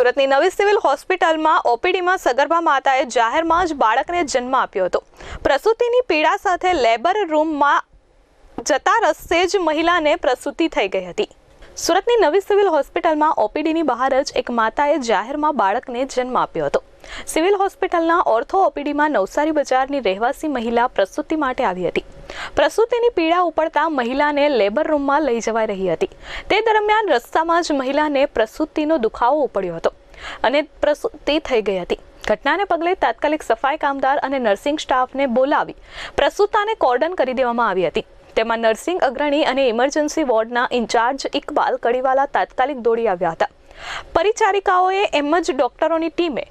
સુરતની નવી સિવિલ હોસ્પિટલમાં ઓપીડીમાં સગર્ભા માતાએ જાહેરમાં જ બાળકને જન્મ આપ્યો હતો. પ્રસૂતિની પીડા સાથે લેબર રૂમમાં જતા રસ્તે જ મહિલાને પ્રસૂતિ થઈ ગઈ હતી. સુરતની નવી સિવિલ હોસ્પિટલમાં ઓપીડીની બહાર જ એક માતાએ જાહેરમાં બાળકને જન્મ આપ્યો હતો. સિવિલ હોસ્પિટલના ઓર્થો ઓપીડીમાં નવસારી બજારની રહેવાસી મહિલા પ્રસૂતિ માટે આવી હતી. પ્રસૂતિની પીડા ઉપડતા મહિલાને લેબર રૂમમાં લઈ જવાઈ રહી હતી. તે દરમિયાન રસ્તામાં જ મહિલાને પ્રસૂતિનો દુખાવો ઉપડ્યો હતો અને પ્રસૂતિ થઈ ગઈ હતી. ઘટનાને પગલે તાત્કાલિક સફાઈ કામદાર અને નર્સિંગ સ્ટાફને બોલાવી પ્રસૂતાને કોર્ડન કરી દેવામાં આવી હતી. તેમાં નર્સિંગ અગ્રણી અને ઇમરજન્સી વોર્ડના ઇન્ચાર્જ ઇકબાલ કડીવાલા તાત્કાલિક દોડી આવ્યા હતા. પરિચારિકાઓએ એમ જ ડોક્ટરોની ટીમે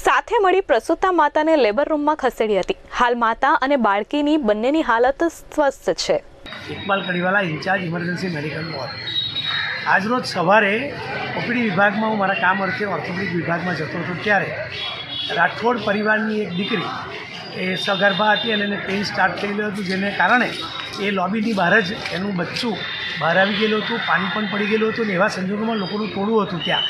સાથે મળી પ્રસૂતા માતાને લેબર રૂમમાં ખસેડી હતી. હાલ માતા અને બાળકીની બંનેની હાલત સ્વસ્થ છે. Iqbal Kadiwala in-charge emergency medical ward. આજરોજ સવારે ઓપીડી વિભાગમાં હું મારા કામ અર્થે ઓર્થોપેડિક વિભાગમાં જતો હતો ત્યારે રાઠોડ પરિવારની એક દીકરી એ સગર્ભા હતી અને એને પેઇન સ્ટાર્ટ ગયું હતું, જેને કારણે એ લોબીની બહાર જ એનું બચ્ચું બહાર આવી ગયેલું હતું, પાણી પણ પડી ગયેલું હતું ને એવા સંજોગોમાં લોકોનું ટોળું હતું ત્યાં.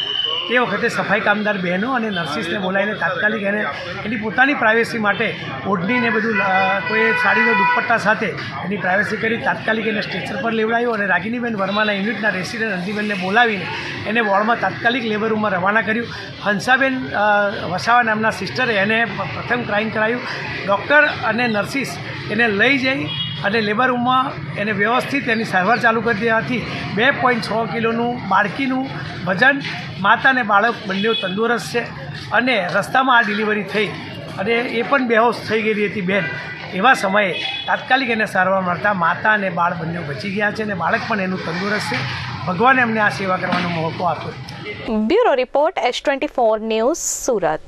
એ વખતે સફાઈ કામદાર બહેનો અને નર્સિસને બોલાવીને તાત્કાલિક એને એની પોતાની પ્રાઇવેસી માટે ઓઢણીને બધું કોઈ સાડીનો દુપટ્ટા સાથે એની પ્રાઇવેસી કરી તાત્કાલિક એને સ્ટ્રેચર પર લેવડાવ્યો અને રાગિનીબેન વર્માના યુનિટના રેસિડેન્ટ અંજીબેનને બોલાવીને એને વોર્ડમાં તાત્કાલિક લેબર રૂમમાં રવાના કર્યું. હંસાબેન વસાવા નામના સિસ્ટરે એને પ્રથમ ક્રાઇમ કરાયું. ડૉક્ટર અને નર્સિસ એને લઈ જઈ અને લેબર રૂમમાં એને વ્યવસ્થિત એની સારવાર ચાલુ કરી દેવાથી બે પોઈન્ટ છ કિલોનું બાળકીનું વજન માતા અને બાળક બંને તંદુરસ્ત છે અને રસ્તામાં આ ડિલિવરી થઈ અને એ પણ બેહોશ થઈ ગયેલી હતી બેન. એવા સમયે તાત્કાલિક એને સારવાર મળતા માતા અને બાળ બંને બચી ગયા છે અને બાળક પણ એનું તંદુરસ્ત છે. ભગવાને એમને આ સેવા કરવાનો મોકો આપ્યો. Bureau report S twenty four news Surat.